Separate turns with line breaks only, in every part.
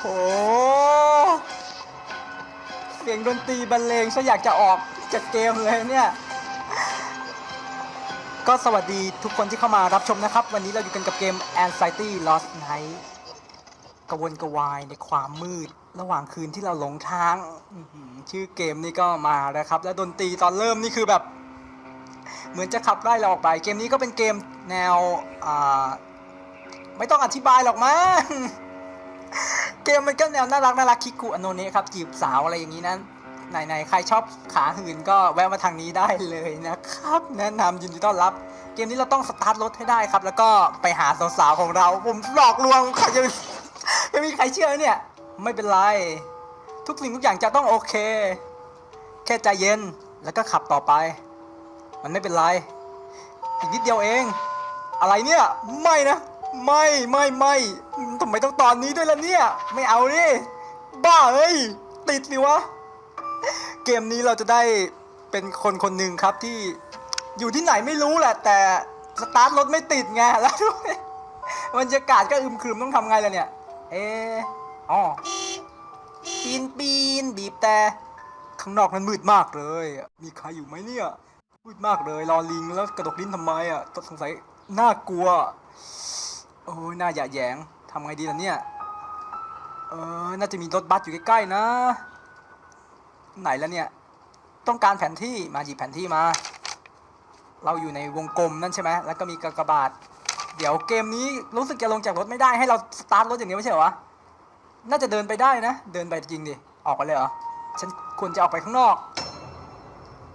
โห เสียงดนตรีบรรเลงฉันอยากจะออกจากเกมเลยเนี่ย ก็สวัสดีทุกคนที่เข้ามารับชมนะครับ วันนี้เราอยู่กันกับเกม Anxiety Lost Night กระวนกระวายในความมืด ระหว่างคืนที่เราหลงทาง ชื่อเกมนี่ก็มาแล้วครับ และดนตรีตอนเริ่มนี่คือแบบ เหมือนจะขับไล่เราออกไป เกมนี้ก็เป็นเกมแนว ไม่ต้องอธิบายหรอกมั้ง เกมมันก็แนวน่ารักน่ารักคิกุอโนเนะครับจีบสาวอะไรอย่างนี้นะไหนๆใครชอบขาหื่นก็แวะมาทางนี้ได้เลยนะครับ แนะนำยินดีต้อนรับ เกมนี้เราต้องสตาร์ทรถให้ได้ครับ แล้วก็ไปหาสาวๆของเรา ผมหลอกลวงใครจะจะมีใครเชื่อเนี่ย ไม่เป็นไร ทุกสิ่งทุกอย่างจะต้องโอเค แค่ใจเย็นแล้วก็ขับต่อไป มันไม่เป็นไร อีกนิดเดียวเอง อะไรเนี่ย ไม่นะ ไม่ไม่ไม่ทำไมต้องตอนนี้ด้วยล่ะเนี่ย ไม่เอาดิบ้าเอ้ย ติดสิวะ เกมนี้เราจะได้เป็นคนคนหนึ่งครับที่อยู่ที่ไหนไม่รู้แหละ แต่สตาร์ทรถไม่ติดไงแล้วด้วยบรรยากาศก็อึมครึมต้องทำไงล่ะเนี่ย เอออ๋อปีนปีนบีบแต่ข้างนอกมันมืดมากเลย มีใครอยู่ไหมเนี่ย มืดมากเลย รอลิงแล้วกระดกลิ้นทำไมอะสงสัยน่ากลัว โอ้ยน่าหยาแยงทำไงดีล่ะเนี่ย เออ น่าจะมีรถบัสอยู่ใกล้ๆนะ ไหนแล้วเนี่ย ต้องการแผนที่ มาหยิบแผนที่มา เราอยู่ในวงกลมนั่นใช่ไหม แล้วก็มีกากบาท เดี๋ยวเกมนี้รู้สึกจะลงจากรถไม่ได้ ให้เราสตาร์ทรถอย่างนี้ไม่ใช่เหรอวะ น่าจะเดินไปได้นะ เดินไปจริงดิ ออกไปเลยเหรอ ฉันควรจะออกไปข้างนอก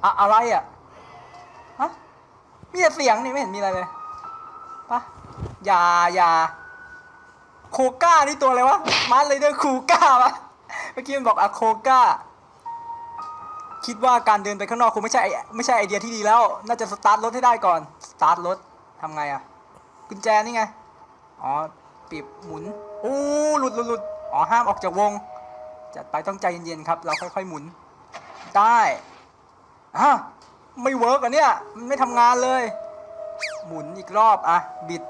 อะอะไรอะ ฮะ มีแต่เสียงนี่ไม่เห็นมีอะไรเลยปะ อย่าอย่าโคก้านี่ตัวอะไรวะมาร์เลยเดอร์คูก้าวะเมื่อกี้มันบอกอะโคก้าคิดว่าการเดินไปข้างนอกคงไม่ใช่ไม่ใช่ไอเดียที่ดีแล้ว น่าจะสตาร์ทรถให้ได้ก่อน สตาร์ทรถทำไงอะกุญแจนี่ไง อ๋อปีบหมุนโอ้หลุดหลุดหลุดอ๋อห้ามออกจากวง จัดไปต้องใจเย็นๆครับ เราค่อยๆหมุน ได้อะไม่เวิร์กอะเนี่ย มันไม่ทำงานเลย หมุนอีกรอบ อะ บิด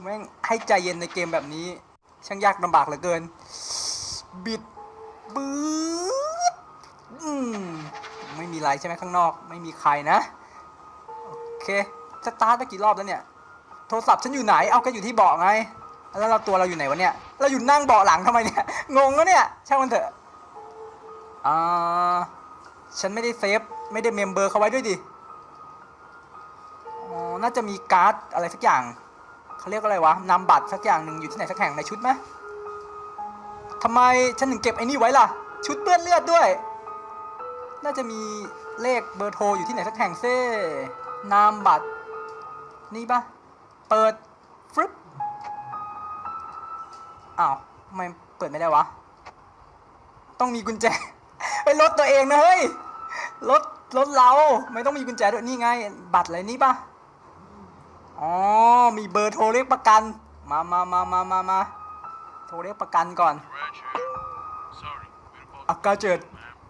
แม่งให้ใจเย็นในเกมแบบนี้ ช่างยากลำบากเหลือเกิน บิดปื๊ดอืมไม่มีไรใช่ไหมข้างนอก ไม่มีใครนะ โอเคสตาร์ทไปกี่รอบแล้วเนี่ย โทรศัพท์ฉันอยู่ไหน เอาก็อยู่ที่เบาะไง แล้วเราตัวเราอยู่ไหนวะเนี่ย เราอยู่นั่งเบาะหลังทำไมเนี่ย งงแล้วเนี่ย ช่างมันเถอะอ่าฉันไม่ได้เซฟ ไม่ได้เมมเบอร์เขาไว้ด้วยดิ อ๋อ น่าจะมีการ์ดอะไรสักอย่าง เขาเรียกว่าอะไรวะนำบัตรสักอย่างหนึ่งอยู่ที่ไหนสักแห่งในชุดไหมทำไมฉันถึงเก็บไอ้นี่ไว้ล่ะ ชุดเปื้อนเลือดด้วย น่าจะมีเลขเบอร์โทรอยู่ที่ไหนสักแห่งเซ่นามบัตร นี่ปะเปิดฟึบอ้าวทำไมเปิดไม่ได้วะ ต้องมีกุญแจไปรถตัวเองนะเฮ้ยรถรถเรา ไม่ต้องมีกุญแจด้วยนี่ไง บัตรอะไรนี่ปะ อ๋อ มีเบอร์โทรเรียกประกัน มามามามามามาโทรเรียกประกันก่อน
Roger. Sorry, we're
อากาเจ็ด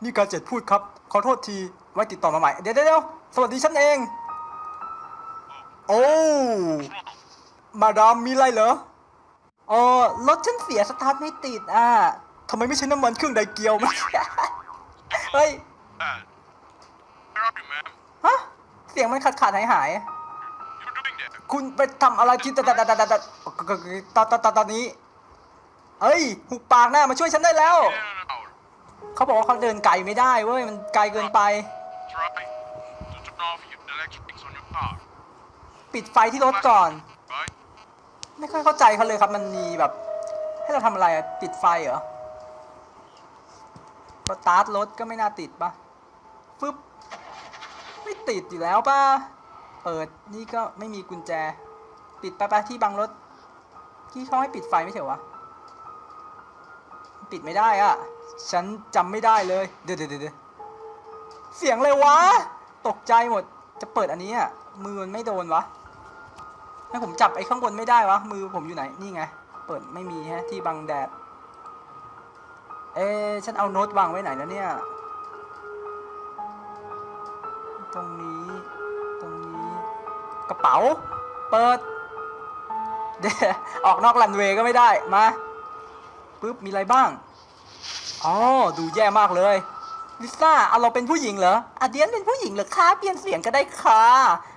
นี่กาเจ็ดพูดครับ ขอโทษที ไว้ติดต่อมาใหม่ เดี๋ยวเดี๋ยวเดี๋ยวสวัสดีฉันเอง โอ้ มาดามมีอะไรเหรอเออรถฉันเสียสตาร์ทไม่ติดอะทำไมไม่ใช้น้ำมันเครื่องไดเกียวมั้ยเฮ้ย
bad. Where are you, ma'am?
ฮะ เสียงมันขาดขาดหายหาย
You're doing that.
คุณไปทำอะไรที่แต่แต่แต่ต่ตอนตอนตอนนี้เฮ้ยหุบปากหน้ามาช่วยฉันได้แล้ว เขาบอกว่าเขาเดินไกลไม่ได้ว้ย มันไกลเกินไป ปิดไฟที่รถก่อน ไม่ค่อยเข้าใจเขาเลยครับ มันมีแบบ ให้เราทำอะไรปิดไฟเหรอสตาร์ทรถก็ไม่น่าติดปะฟึบไม่ติดอยู่แล้วปะ เปิดนี่ก็ไม่มีกุญแจ ปิดไปไปที่บังรถ ที่เขาให้ปิดไฟไม่ใช่เหรอวะปิดไม่ได้อะฉันจำไม่ได้เลย เดี๋ยวเดี๋ยวเดเสียงเลยวะ ตกใจหมด จะเปิดอันนี้อะมือมันไม่โดนวะให้ผมจับไอ้ข้างบนไม่ได้วะ มือผมอยู่ไหน นี่ไง เปิดไม่มีฮะ ที่บังแดด เอ๊ฉันเอาโน้ตวางไว้ไหนแล้วเนี่ย ตรงนี้ กระเป๋า เปิดเดะออกนอกรันเวย์ก็ไม่ได้ มาปึ๊บ มีอะไรบ้าง อ๋อ ดูแย่มากเลย ลิซ่าเอาเราเป็นผู้หญิงเหรออาเดียนเป็นผู้หญิงเหรอคะเปลี่ยนเสียงก็ได้ค่ะ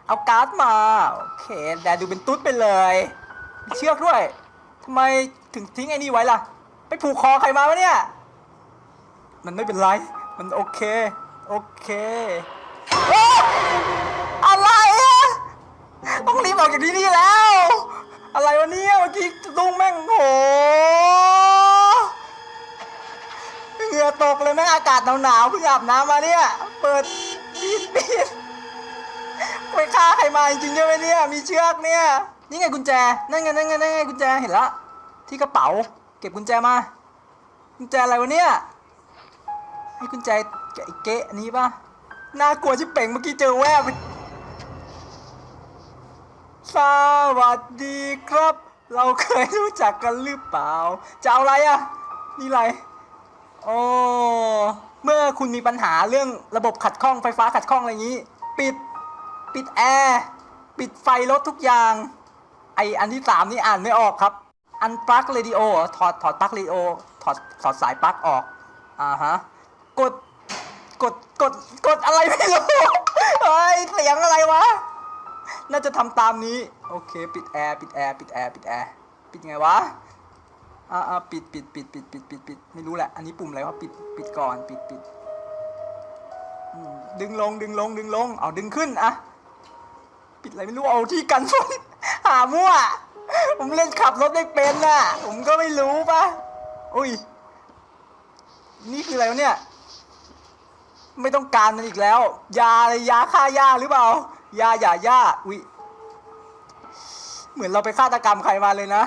เอาการ์ดมา โอเคแต่ดูเป็นตุ๊ดไปเลย เชือกด้วยทำไมถึงทิ้งไอ้นี่ไว้ล่ะ ไปผูกคอใครมาวะเนี่ย มันไม่เป็นไร มันโอเค โอเค ต้องรีบออกจากที่นี่แล้ว อะไรวะเนี่ยเมื่อกี้ดุ้งแม่งโหเหงื่อตกเลยแม่งอากาศหนาวๆเพิ่งอาบน้ำมาเนี่ย เปิดปิดปิดไปฆ่าใครมาจริงๆใช่ไหมเนี่ย มีเชือกเนี่ย นี่ไงกุญแจ นั่นไงนั่นไงนั่นไงกุญแจเห็นละที่กระเป๋า เก็บกุญแจมา กุญแจอะไรวะเนี่ยไอ้กุญแจเก๊ะอันนี้ปะน่ากลัวชิบเป่งเมื่อกี้เจอแวบ สวัสดีครับ เราเคยรู้จักกันหรือเปล่า จะเอาอะไรอะนี่อะไร โอ้เมื่อคุณมีปัญหาเรื่องระบบขัดข้องไฟฟ้าขัดข้องอะไรอย่างนี้ ปิด ปิดแอร์ ปิดไฟรถทุกอย่าง ไออันที่สามนี่อ่านไม่ออกครับ อันปลั๊กเรดิโอถอด ถอดปลั๊กเรดิโอ ถอด ถอดสายปลั๊กออก อ่าฮะ กด กด กด กดอะไรไม่รู้ เฮ้ย เสียงอะไรวะ น่าจะทำตามนี้ โอเค ปิดแอร์ ปิดแอร์ ปิดแอร์ ปิดแอร์ ปิดไงวะ อ่าปิดปิดปิดปิดปิดปิดปิดไม่รู้แหละ อันนี้ปุ่มอะไรวะ ปิด ปิดก่อน ปิดปิด ดึงลง ดึงลง ดึงลง เอาดึงขึ้นอะปิดอะไรไม่รู้ เอาที่กันฝนหามั่ว ผมเล่นขับรถไม่เป็นน่ะ ผมก็ไม่รู้ปะอุ้ย นี่คืออะไรวะเนี่ย ไม่ต้องการมันอีกแล้ว ยาอะไรยาฆ่าหญ้าหรือเปล่า ยาหย่าหญ้าอุ้ยเหมือนเราไปฆาตกรรมใครมาเลยนะ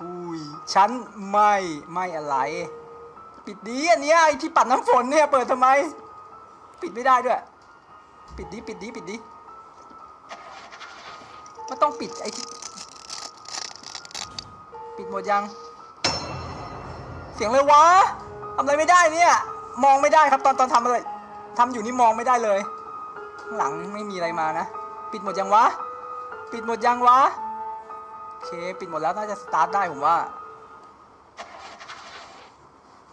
อุ้ยฉันไม่ไม่อะไร ปิดดีอันเนี้ยไอที่ปัดน้ำฝนเนี่ยเปิดทำไม ปิดไม่ได้ด้วย ปิดดีปิดดีปิดดีก็ต้องปิดไอที่ปิดหมดยัง เสียงเลยวะทำอะไรไม่ได้เนี่ย มองไม่ได้ครับตอนตอนทำอะไรทำอยู่นี่มองไม่ได้เลย หลังไม่มีอะไรมานะ ปิดหมดยังวะ ปิดหมดยังวะ โอเค ปิดหมดแล้วน่าจะสตาร์ทได้ผมว่า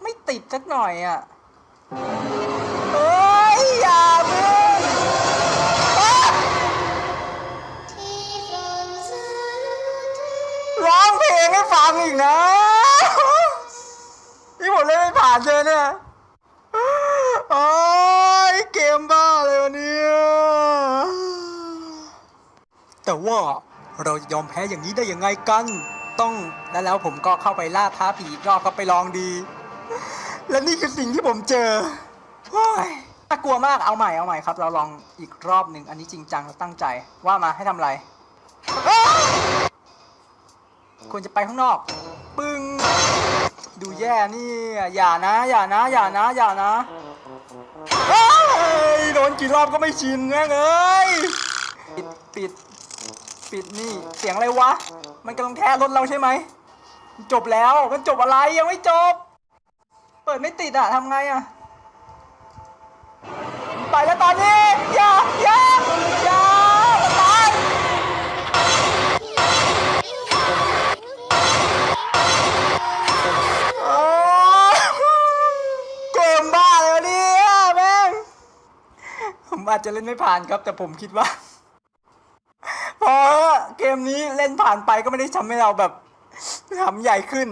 ไม่ติดสักหน่อยอะ แต่ว่าเราจะยอมแพ้อย่างนี้ได้ยังไงกัน ต้องแล้วแล้วผมก็เข้าไปล่าท้าผีอีกรอบก็ไปลองดี และนี่คือสิ่งที่ผมเจอโอ้ยน่ากลัวมากเอาใหม่เอาใหม่ครับ เราลองอีกรอบหนึ่งอันนี้จริงจังและตั้งใจว่ามาให้ทำอะไรควรจะไปข้างนอก ปึ้ง ดูแย่นี่ อย่านะ อย่านะ อย่านะ อย่านะเอ้ยโดนกี่รอบก็ไม่ชินแม่งเอ้ยปิดปิด ปิดนี่เสียงอะไรวะ มันกำลังแท้รถเราใช่ไหม จบแล้วมันจบอะไรยังไม่จบ เปิดไม่ติดอะทำไงอะไปแล้วตอนนี้ อย่าอย่าอย่าตายโอ้ยเกมบ้าเลยวะเนี่ยแม่งผมอาจจะเล่นไม่ผ่านครับ แต่ผมคิดว่า พอเกมนี้เล่นผ่านไปก็ไม่ได้ทำให้เราแบบทำใหญ่ขึ้น